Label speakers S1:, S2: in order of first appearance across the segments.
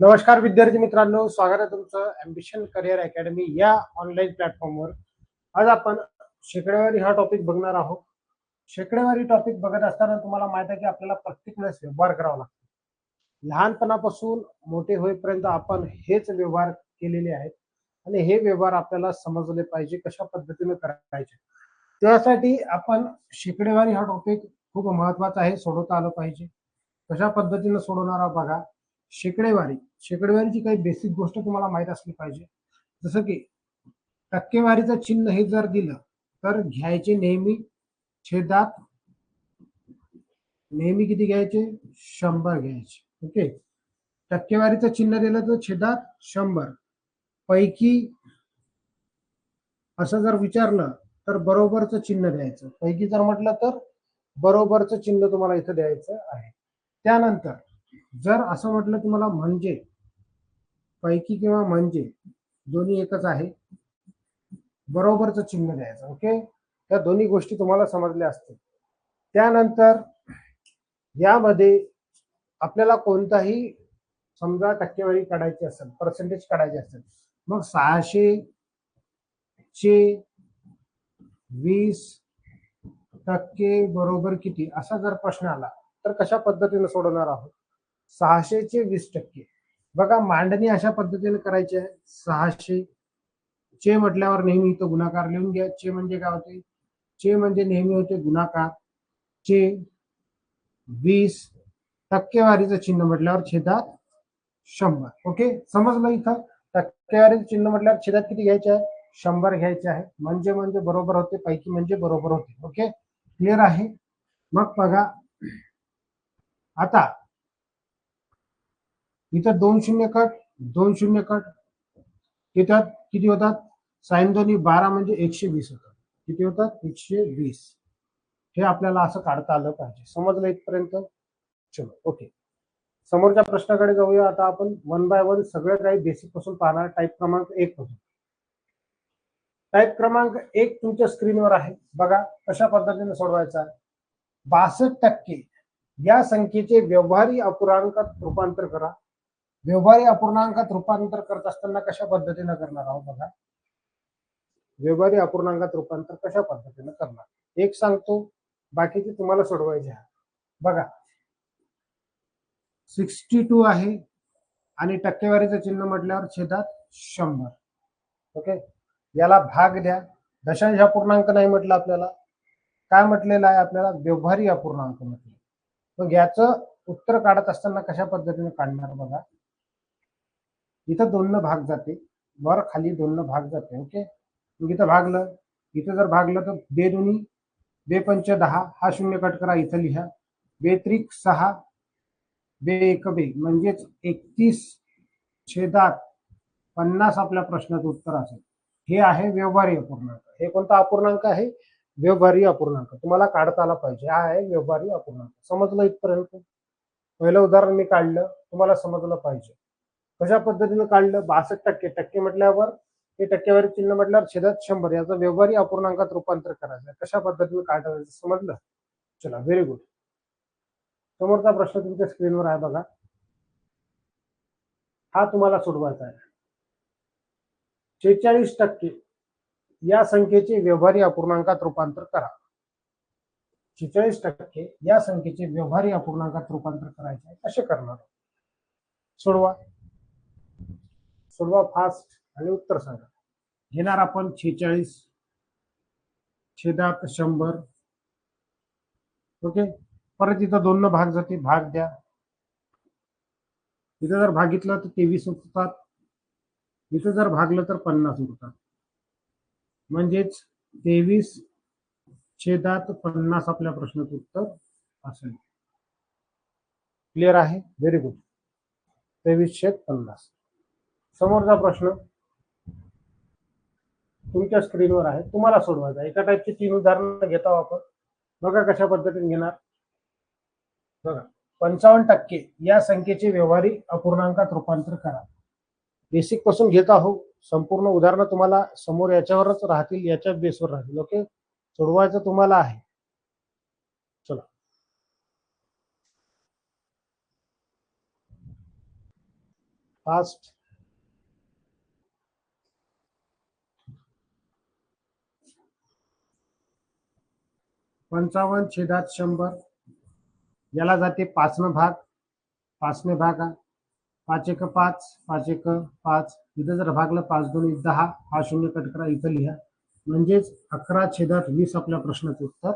S1: नमस्कार विद्यार्थी मित्रांनो स्वागत आहे तुमचं अम्बिशन करिअर अकॅडमी या ऑनलाईन प्लॅटफॉर्मवर आज आपण शेकडेवारी हा टॉपिक बघणार आहोत. शेकडेवारी टॉपिक बघत असताना तुम्हाला माहीत आहे की आपल्याला प्रत्येक वेळेस व्यवहार करावा लागतो. लहानपणापासून मोठे होईपर्यंत आपण हेच व्यवहार केलेले आहेत आणि हे व्यवहार आपल्याला समजले पाहिजे कशा पद्धतीने करायचे. त्यासाठी आपण शेकडेवारी हा टॉपिक खूप महत्त्वाचा आहे सोडवता आलं पाहिजे. कशा पद्धतीने सोडवणार आहोत बघा. शेकडेवारी. शेकडेवारीची काही बेसिक गोष्ट तुम्हाला माहीत असली पाहिजे. जसं की टक्केवारीचं चिन्ह हे जर दिलं तर घ्यायचे नेहमी छेदात नेहमी किती घ्यायचे? शंभर घ्यायचे. ओके टक्केवारीचं चिन्ह दिलं तर छेदात शंभर. पैकी असं जर विचारलं तर बरोबरचं चिन्ह द्यायचं. पैकी जर म्हटलं तर बरोबरचं चिन्ह तुम्हाला इथं द्यायचं आहे. त्यानंतर जर असं म्हटलं तुम्हाला म्हणजे पैकी किंवा म्हणजे दोन्ही एकच आहे बरोबरचं चिन्ह द्यायचं ओके त्या दोन्ही गोष्टी तुम्हाला समजल्या असतील. त्यानंतर यामध्ये आपल्याला कोणताही समजा टक्केवारी काढायची असेल पर्सेंटेज काढायची असेल मग सहाशे चे वीस टक्के बरोबर किती असा जर प्रश्न आला तर कशा पद्धतीने सोडवणार आहोत? सहाशेचे वीस टक्के. बघा मांडणी अशा पद्धतीने करायची आहे. सहाशे चे म्हटल्यावर नेहमी इथं गुणाकार लिहून घ्या. चे म्हणजे काय होते? चे म्हणजे नेहमी होते गुणाकार. चे वीस टक्केवारीचं चिन्ह म्हटल्यावर छेदात शंभर. ओके? समजलं इथं? टक्केवारीचं चिन्ह म्हटल्यावर छेदात किती घ्यायचे आहे? शंभर घ्यायचे आहे. म्हणजे म्हणजे बरोबर होते पैकी म्हणजे बरोबर होते. ओके? क्लिअर आहे? मग बघा. आता इथं दोन शून्य कट दोन शून्य कट. तिथं किती होतात? साईन दोन्ही बारा म्हणजे एकशे वीस होतात. किती होतात? एकशे वीस. हे आपल्याला असं काढता आलं पाहिजे. समजलं इथपर्यंत? चलो ओके. समोरच्या प्रश्नाकडे जाऊया. आता आपण वन बाय वन सगळं काही बेसिकपासून पाहणार. टाईप क्रमांक एक पासून टाईप क्रमांक एक तुमच्या स्क्रीनवर आहे. बघा कशा पद्धतीने सोडवायचा? आहे बासष्ट टक्के. या संख्येचे व्यवहारी अपूर्णांकात रूपांतर करा. व्यवहारी अपूर्णांकात रूपांतर करत असताना कशा पद्धतीने करणार आहोत बघा. व्यवहारी अपूर्णांकात रूपांतर कशा पद्धतीने करणार? एक सांगतो बाकीचे तुम्हाला सोडवायचे आहे बघा. सिक्स्टी टू आहे आणि टक्केवारीचं चिन्ह म्हटल्यावर छेदात शंभर. ओके? याला भाग द्या. दशांश अपूर्णांक नाही म्हटलं आपल्याला. काय म्हटलेलं आहे आपल्याला? व्यवहारी अपूर्णांक म्हटलं. मग याचं उत्तर काढत असताना कशा पद्धतीने काढणार बघा. इथं दोन भाग जाते. वर खाली दोन भाग जाते. ओके मग इथं भागलं. इथं जर भागलं तर बे दोन्ही बे पंच दहा हा शून्य कट करा इथं लिहा. बे त्रिक सहा बे एक बे. म्हणजेच एकतीस छेदात पन्नास आपल्या प्रश्नाचं उत्तर असेल. हे आहे व्यवहारी अपूर्णांक. हे कोणता अपूर्णांक आहे? व्यवहारी अपूर्णांक. तुम्हाला काढता आला पाहिजे. हा आहे व्यवहारी अपूर्णांक. समजलं इथपर्यंत? पहिलं उदाहरण मी काढलं. तुम्हाला समजलं पाहिजे. कशा पद्धतीने काढलं? बासष्ट टक्के. टक्के म्हटल्यावर हे टक्केवारी चिन्ह म्हटल्यावर छेदात शंभर. याचं व्यवहारी अपूर्णांकात रूपांतर करायचं कशा पद्धतीने काढायचं समजलं चला व्हेरी गुड समोरचा प्रश्न तुमच्या स्क्रीनवर आहे बघा. हा तुम्हाला सोडवायचा आहे. शेहेचाळीस टक्के या संख्येचे व्यवहारी अपूर्णांकात रूपांतर करा. शेहेचाळीस टक्के या संख्येचे व्यवहारी अपूर्णांकात रूपांतर करायचे आहे. कसे करणार. सोडवा. सोडवा फास्ट आणि उत्तर सांगा. घेणार आपण छेचाळीस छेदात शंभर. ओके परत इथं दोन भाग जाते भाग द्या. इथं जर भागितलं तर तेवीस उरतात. इथं जर भागलं तर पन्नास उरतात. म्हणजेच तेवीस छेदात पन्नास आपल्या प्रश्नाचं उत्तर असेल. क्लिअर आहे? व्हेरी गुड तेवीस छेद पन्नास. समोरचा प्रश्न तुमच्या स्क्रीनवर आहे. तुम्हाला सोडवायचा एका टाईपची तीन उदाहरणं घेता आपण. बघा कशा पद्धतीने घेणार. बघा. पंचावन्न टक्के या संख्येचे व्यवहारी अपूर्णांकात रूपांतर करा. बेसिकपासून घेत आहो संपूर्ण उदाहरणं तुम्हाला समोर याच्यावरच राहतील याच्या बेसवर राहतील. ओके सोडवायचं तुम्हाला आहे. चला. फास्ट पंचावन्न छेदात शंभर. याला जाते पाचनं भाग. पाचने भागा. पाच एक पाच पाच एक पाच. इथं जर भागलं पाच दोन दहा हा शून्य कट करा इथं लिहा. म्हणजेच अकरा छेदात वीस आपल्या प्रश्नाचं उत्तर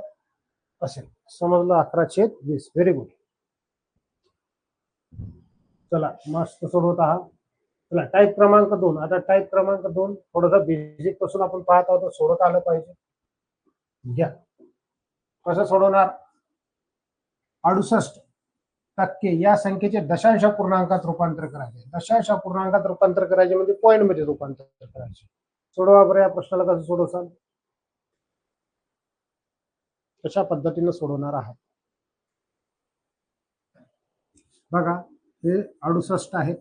S1: असेल. समजलं? अकरा छेद वीस. व्हेरी गुड चला मस्त सोडवत आहात. चला टाईप क्रमांक दोन. आता टाईप क्रमांक दोन थोडस बेसिकपासून आपण पाहत आहोत सोडत आलं पाहिजे. घ्या कसं सोडवणार? अडुसष्ट टक्के या संख्येचे दशांश पूर्णांकात रूपांतर करायचे. दशांश पूर्णांकात रूपांतर करायचे म्हणजे पॉईंटमध्ये रूपांतर करायचे. सोडवा बरं या प्रश्नाला कसं सोडवसाल कशा पद्धतीने सोडवणार आहात बघा हे अडुसष्ट आहेत.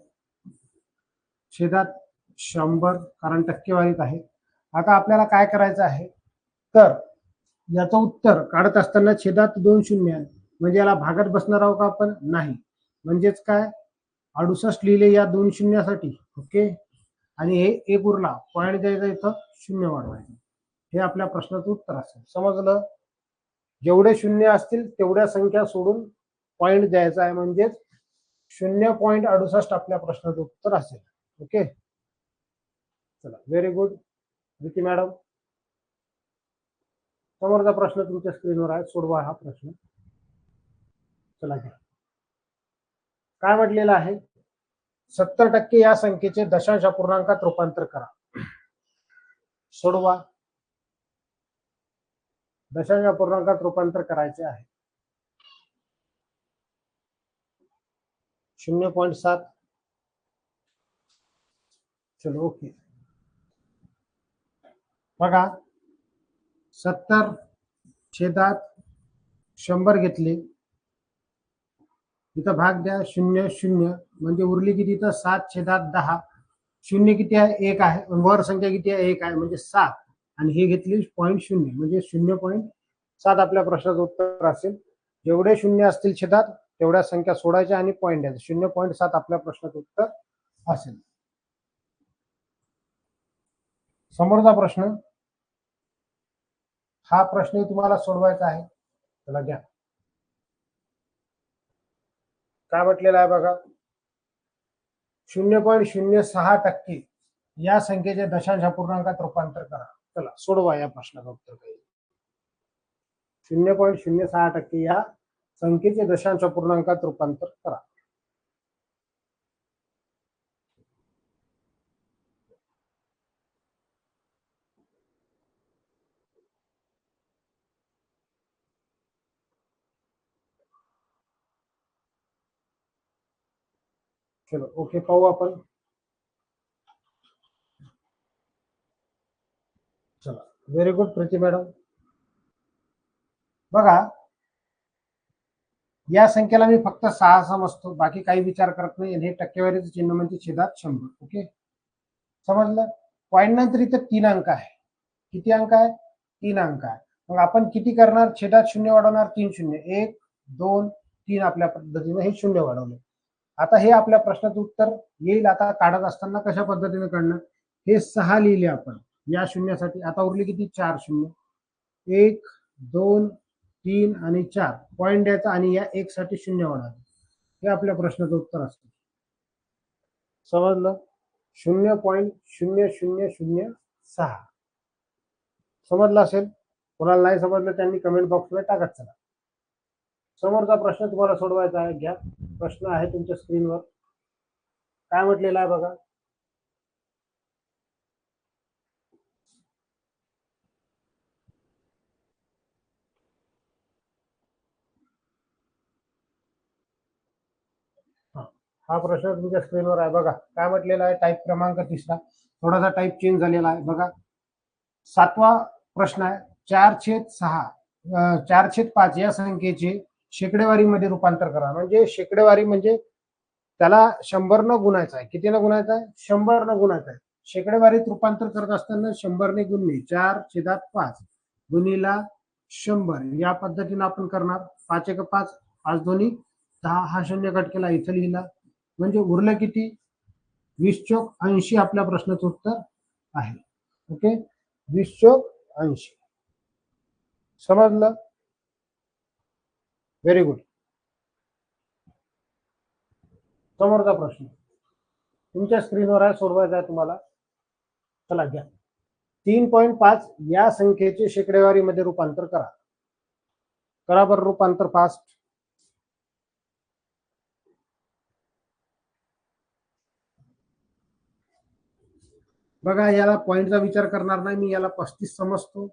S1: छेदात शंभर कारण टक्केवारीत आहे आता आपल्याला काय करायचं आहे? तर याचं उत्तर काढत असताना छेदात दोन शून्य आहे. म्हणजे याला भागात बसणार आहोत का आपण? नाही. म्हणजेच काय? अडुसष्ट लिहिले या दोन शून्यासाठी. ओके? आणि हे एक उरला. पॉईंट द्यायचा इथं शून्य वाढवायचं. हे आपल्या प्रश्नाचं उत्तर असेल. समजलं? जेवढे शून्य असतील तेवढ्या संख्या सोडून पॉईंट द्यायचा आहे. म्हणजेच शून्य पॉईंट अडुसष्ट आपल्या प्रश्नाचं उत्तर असेल. ओके? चला. व्हेरी गुड विकी मॅडम समोरचा प्रश्न तुमच्या स्क्रीनवर आहे, सोडवा हा प्रश्न. चला आहे? सत्तर टक्के या संख्येचे दशांश अपूर्णांकात रूपांतर करा. सोडवा. दशांश अपूर्णांकात रूपांतर आहे. शून्य पॉईंट सात. चलो, ओके. बघा सत्तर छेदात शंभर घेतले. इथं भाग द्या शून्य शून्य. म्हणजे उरली किती? तर सात छेदात दहा. शून्य किती आहे? एक आहे. वर संख्या किती आहे? एक आहे. म्हणजे सात. आणि हे घेतली पॉईंट शून्य. म्हणजे शून्य पॉईंट सात आपल्या प्रश्नाचं उत्तर असेल. जेवढे शून्य असतील छेदात तेवढ्या संख्या सोडायच्या आणि पॉईंट द्यायचं शून्य पॉईंट सात आपल्या प्रश्नाचं उत्तर असेल. समोरचा प्रश्न हा प्रश्न तुम्हाला सोडवायचा आहे. चला घ्या. काय म्हटलेलं शून्य शून्य सहा टक्के या संख्येचे दशांश अपूर्णांकात रूपांतर करा. चला, सोडवा या प्रश्नाचं उत्तर शून्य पॉईंट शून्य सहा टक्के या संख्येचे दशांश अपूर्णांकात रूपांतर करा. चलो ओके पाहू आपण. चला व्हेरी गुड प्रीती मॅडम. बघा या संख्येला मी फक्त सहा समजतो बाकी काही विचार करत नाही. आणि हे टक्केवारीचं चिन्ह म्हणजे छेदात शंभर ओके समजलं? पॉईंट नंतर इथं तीन अंक आहे. किती अंक आहे? तीन अंक आहे. मग आपण किती करणार? छेदात शून्य वाढवणार तीन शून्य. एक दोन तीन आपल्या पद्धतीने हे शून्य वाढवले. आता हे आपल्या प्रश्नाचं उत्तर येईल आता काढत असताना कशा पद्धतीने काढणार हे सहा लिहिले आपण. या शून्यासाठी आता उरले किती? चार शून्य. एक दोन तीन आणि चार. पॉईंट द्यायचा आणि या एक साठी शून्य होणार. हे आपल्या प्रश्नाचं उत्तर असतं. समजलं? शून्य पॉईंट शून्य शून्य शून्य सहा. समजलं असेल? कोणाला नाही समजलं त्यांनी कमेंट बॉक्समध्ये टाकत चला. समोरचा प्रश्न तुम्हाला सोडवायचा आहे. घ्या. प्रश्न आहे तुमच्या स्क्रीनवर. काय म्हटलेला आहे बघा? हा प्रश्न तुमच्या स्क्रीनवर आहे. बघा काय म्हटलेला आहे? टाईप क्रमांक तिसरा. थोडासा टाईप चेंज झालेला आहे. बघा. सातवा प्रश्न आहे. चार छेद सहा चार छेद पाच या संख्येचे शेकडेवारीमध्ये रूपांतर करा. म्हणजे शेकडेवारी म्हणजे त्याला शंभर न गुणायचं आहे. किती न गुणायचा आहे? शंभर न गुणायचं आहे. शेकडेवारीत रूपांतर करत असताना शंभरने गुणले. चार छेदात पाच. गुणीला शंभर. या पद्धतीने आपण करणार. पाच एक पाच. पाच दोन्ही. दहा. हा शून्य कट केला. इथं लिहिला. म्हणजे उरलं किती? वीस चोक ऐंशी आपल्या प्रश्नाचं उत्तर आहे. ओके? वीस चोक ऐंशी. समजलं? व्हेरी गुड समोरचा प्रश्न. तुमच्या स्क्रीनवर आहे सोडवायचा आहे तुम्हाला. चला घ्या. तीन पॉईंट पाच या संख्येचे शेकडेवारीमध्ये रूपांतर करा. करा बरं रूपांतर फास्ट बघा याला पॉईंटचा विचार करणार नाही मी याला पस्तीस समजतो.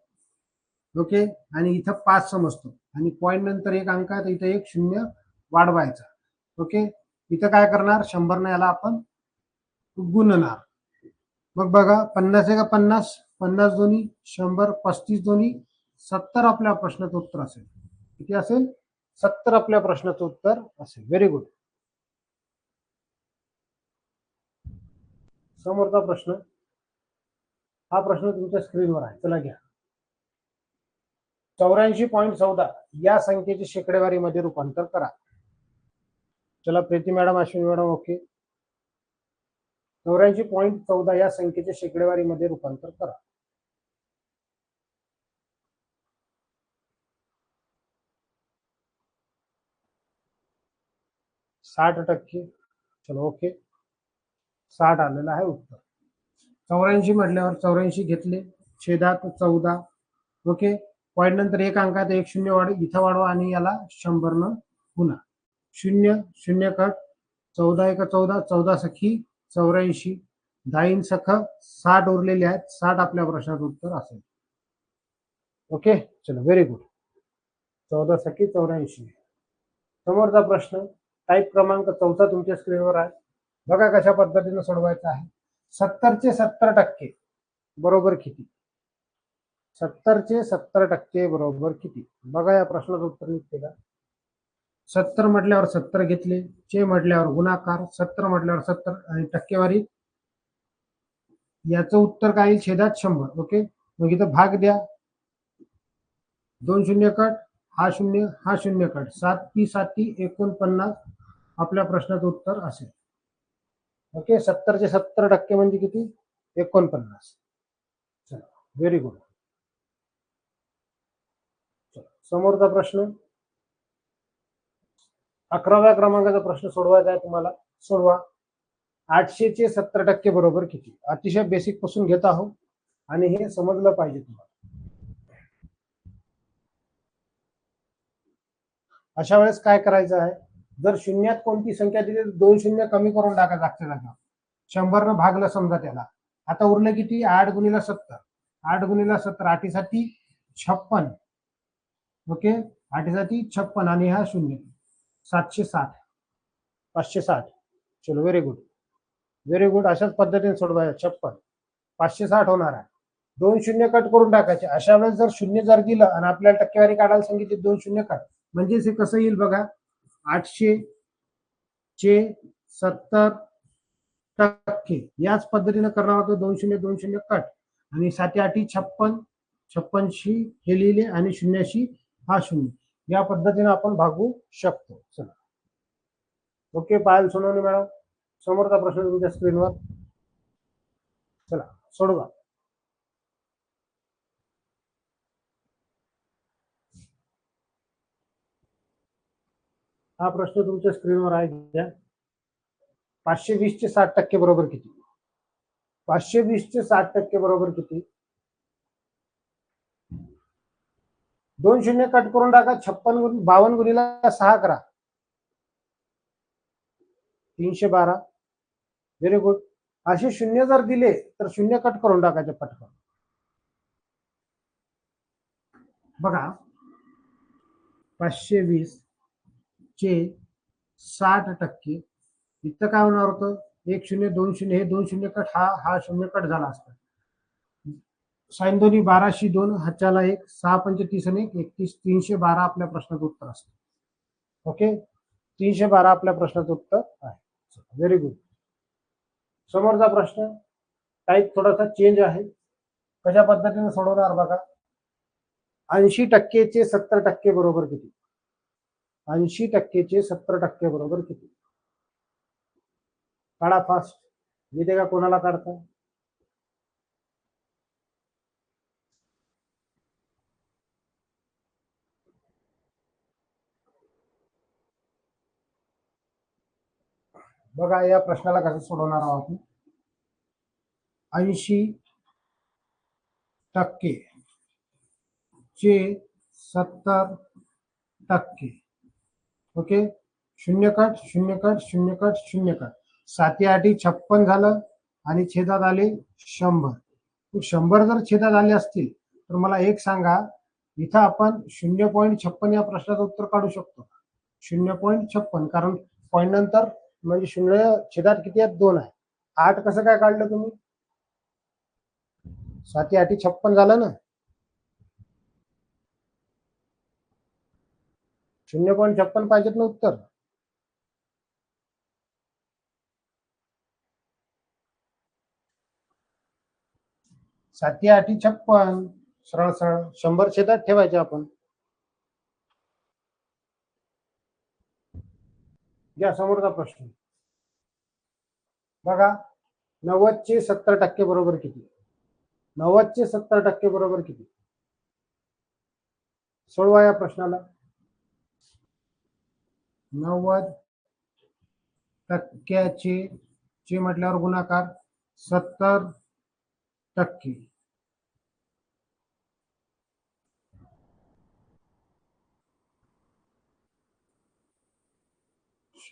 S1: ओके? आणि इथं पाच समजतो आणि पॉईंट नंतर एक अंक आहे तर इथं एक शून्य वाढवायचा. ओके? इथं काय करणार? शंभरनं याला आपण गुणणार. मग बघा पन्नास आहे का पन्नास पन्नास दोन्ही शंभर पस्तीस दोन्ही सत्तर आपल्या प्रश्नाचं उत्तर असेल. किती असेल? सत्तर आपल्या प्रश्नाचं उत्तर असेल. व्हेरी गुड समोरचा प्रश्न हा प्रश्न तुमच्या स्क्रीनवर आहे. चला घ्या. चौऱ्याऐंशी पॉईंट चौदा या संख्येची शेकडेवारीमध्ये रूपांतर करा. चला Preeti madam Ashwini madam okay. चौऱ्याऐंशी पॉईंट चौदा या संख्येच्या शेकडेवारीमध्ये रूपांतर करा. साठ टक्के. चलो ओके. साठ आलेलं आहे उत्तर. चौऱ्याऐंशी म्हटल्यावर चौऱ्याऐंशी घेतले. छेदात चौदा. ओके. पॉईंट नंतर एक अंकात एक शून्य वाढ इथं वाढवा आणि याला शंभरनं पुन्हा शून्य शून्य कट चौदा एक चौदा चौदा सखी चौऱ्याऐंशी. दाईन सख साठ उरलेले आहेत. साठ आपल्या प्रश्नाचं उत्तर असेल. ओके चलो व्हेरी गुड चौदा सखी चौऱ्याऐंशी. समोरचा प्रश्न टाईप क्रमांक चौथा तुमच्या स्क्रीनवर आहे. बघा कशा पद्धतीने सोडवायचा आहे. सत्तरचे सत्तर टक्के. बरोबर किती? सत्तरचे सत्तर टक्के बरोबर किती? बघा या प्रश्नाचं उत्तर निघते का? सत्तर म्हटल्यावर सत्तर घेतले चे म्हटल्यावर गुणाकार सत्तर म्हटल्यावर सत्तर आणि टक्केवारी याचं उत्तर काय छेदात शंभर. ओके? मग इथं भाग द्या. दोन शून्य कट हा शून्य हा शून्य कट. सात ती साती एकोणपन्नास आपल्या प्रश्नाचं उत्तर असेल. ओके? सत्तरचे सत्तर टक्के म्हणजे किती? एकोणपन्नास. चला व्हेरी गुड समोरचा प्रश्न. अकराव्या क्रमांकाचा प्रश्न सोडवायचा आहे तुम्हाला. सोडवा. आठशेचे सत्तर टक्के बरोबर किती? अतिशय बेसिकपासून घेत आहोत. आणि हे समजलं पाहिजे तुम्हाला. अशा वेळेस काय करायचं आहे? जर शून्यात कोणती संख्या दिली तर दोन शून्य कमी करून टाका जागच्या जागा शंभरनं भागलं समजा त्याला. आता उरलं किती? आठ गुणीला सत्तर. आठ गुणीला सत्तर आठीसाठी छप्पन. ओके? आठसाठी छप्पन आणि हा शून्य. सातशे साठ. पाचशे साठ. चलो व्हेरी गुड व्हेरी गुड अशाच पद्धतीने सोडवायचं छप्पन. पाचशे साठ होणार आहे. दोन शून्य कट करून टाकायचे. अशा वेळेस जर शून्य जर दिलं आणि आपल्याला टक्केवारी काढायला सांगितली दोन शून्य कट. म्हणजेच हे कसं येईल बघा? आठशे चे सत्तर टक्के. याच पद्धतीने करणार होतं दोन शून्य दोन शून्य कट. आणि साती आठी छप्पन. छप्पनशी हे लिहिले आणि शून्याशी हा शून्य. या पद्धतीने आपण भागू शकतो. चला. Okay Payal Sonawani madam. समोरचा प्रश्न तुमच्या स्क्रीनवर. चला सोडवा. हा प्रश्न तुमच्या स्क्रीनवर आहे घ्या. पाचशे वीस चे साठ टक्के बरोबर किती? पाचशे वीस चे साठ टक्के बरोबर किती? दोन शून्य कट करून टाका छप्पन गुण बावन्न गुणीला सहा करा. तीनशे बारा. व्हेरी गुड असे शून्य जर दिले तर शून्य कट करून टाकायचे पटकन. बघा. पाचशे वीस चे साठ टक्के. इथं काय होणार होतं? एक शून्य दोन शून्य हे दोन शून्य कट हा हा शून्य कट झाला असता. साईन दोन्ही बाराशे दोन हच्च्याला एक सहा पंच तीस आणि एक एकतीस तीनशे बारा आपल्या प्रश्नाचं उत्तर असतं. ओके? तीनशे बारा आपल्या प्रश्नाचं उत्तर आहे. व्हेरी गुड समोरचा प्रश्न टाईप थोडासा चेंज आहे. कशा पद्धतीने सोडवणार बघा? ऐंशी टक्केचे सत्तर टक्के बरोबर किती? ऐंशी टक्केचे सत्तर टक्के बरोबर किती? काढा फास्ट येते का कोणाला काढता बघा या प्रश्नाला कसं सोडवणार आहोत ऐंशी टक्के चे सत्तर टक्के. ओके? शून्य कट शून्य कट शून्य कट शून्य कट. साती आठी छप्पन झालं आणि छेदात आले शंभर. शंभर जर छेदात आले असतील तर मला एक सांगा इथं आपण शून्य पॉईंट छप्पन या प्रश्नाचं उत्तर काढू शकतो शून्य पॉईंट छप्पन कारण पॉईंट नंतर म्हणजे शून्य छेदात किती आहेत? दोन आहे. आठ कसं काय काढलं तुम्ही? साती आठी छप्पन झालं ना? शून्य पॉईंट छप्पन पाहिजेत ना उत्तर? साती आठी छप्पन सरळ सरळ शंभर छेदात ठेवायचे आपण. घ्या समोरचा प्रश्न. बघा नव्वदचे सत्तर टक्के बरोबर किती? नव्वदचे सत्तर टक्के बरोबर किती? सोडवा या प्रश्नाला. नव्वद टक्क्याचे चे म्हटल्यावर गुणाकार सत्तर टक्के.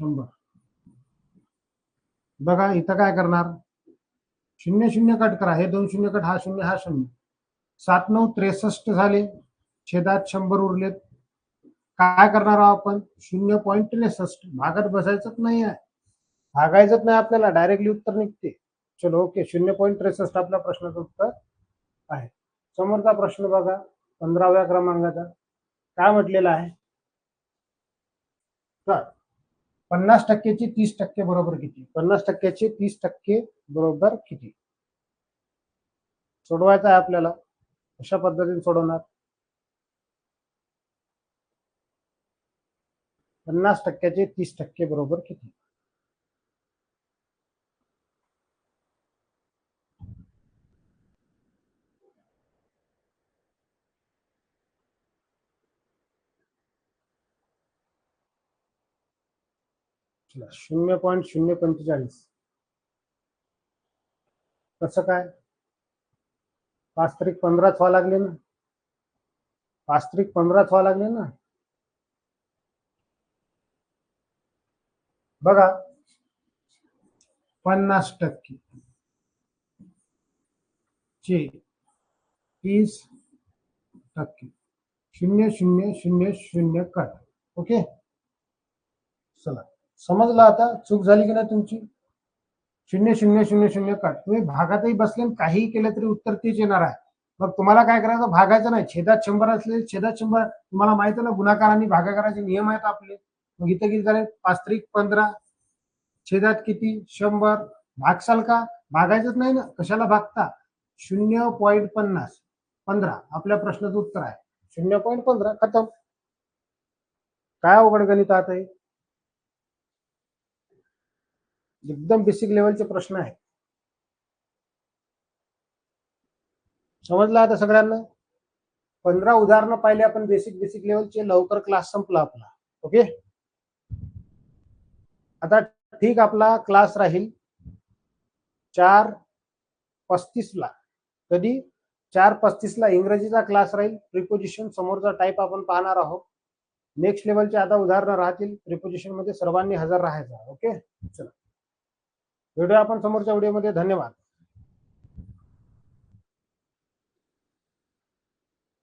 S1: शंभर. बघा इथं काय करणार? शून्य शून्य कट करा. हे दोन शून्य कट हा शून्य हा शून्य. सात नऊ त्रेसष्ट झाले. छेदात शंभर उरलेत. काय करणार आहोत आपण? शून्य पॉईंट त्रेसष्ट. भागात बसायचंच नाही आहे. भागायचंच नाही आपल्याला. डायरेक्टली उत्तर निघते. चलो ओके. शून्य पॉईंट त्रेसष्ट आपल्या प्रश्नाचं उत्तर आहे. समोरचा प्रश्न बघा. पंधराव्या क्रमांकाचा. काय म्हटलेला आहे? तर पन्नास टक्क्याचे तीस टक्के बरोबर किती? पन्नास टक्क्याचे तीस टक्के बरोबर किती? सोडवायचं आहे आपल्याला. अशा पद्धतीने सोडवणार? पन्नास टक्क्याचे तीस टक्के बरोबर किती? शून्य पॉईंट शून्य पंचेचाळीस. कसं काय? पाच तारीख पंधराच व्हावं लागले ना. पाच तारीख पंधराच व्हावं लागले ना. बघा. पन्नास टक्के. तीस टक्के. शून्य शून्य शून्य शून्य कट. ओके? चला. समजलं आता? चूक झाली की नाही तुमची? शून्य शून्य शून्य शून्य काट तुम्ही भागातही बसले आणि काहीही केलं तरी उत्तर तेच येणार आहे. मग तुम्हाला काय करायचं? भागायचं नाही. छेदात शंभर असले छेदात शंभर. तुम्हाला माहीत आहे ना गुणाकार आणि भागाकाराचे नियम आहेत आपले. मग इथं किती झाले पाच त्रिक पंधरा. छेदात किती? शंभर. भागसाल का? भागायचंच नाही ना. कशाला भागता? शून्य पॉईंट पन्नास. पंधरा. आपल्या प्रश्नाचं उत्तर आहे. शून्य पॉईंट पंधरा. खतम. काय अवघड गणित आता हे एकदम बेसिक लेवलचे प्रश्न आहेत. समजलं आता सगळ्यांना? पंधरा उदाहरणं पाहिले आपण बेसिक बेसिक लेवलचे लवकर क्लास संपला आपला. ओके आता ठीक आपला क्लास राहील. चार पस्तीसला कधी? चार पस्तीसला इंग्रजीचा क्लास राहील. प्रिपोजिशन समोरचा टाईप आपण पाहणार आहोत. नेक्स्ट लेवलचे आता उदाहरणं राहतील. प्रिपोजिशनमध्ये सर्वांनी हजर राहायचा. ओके चला. व्हिडिओ आपण समोरच्या व्हिडिओमध्ये धन्यवाद.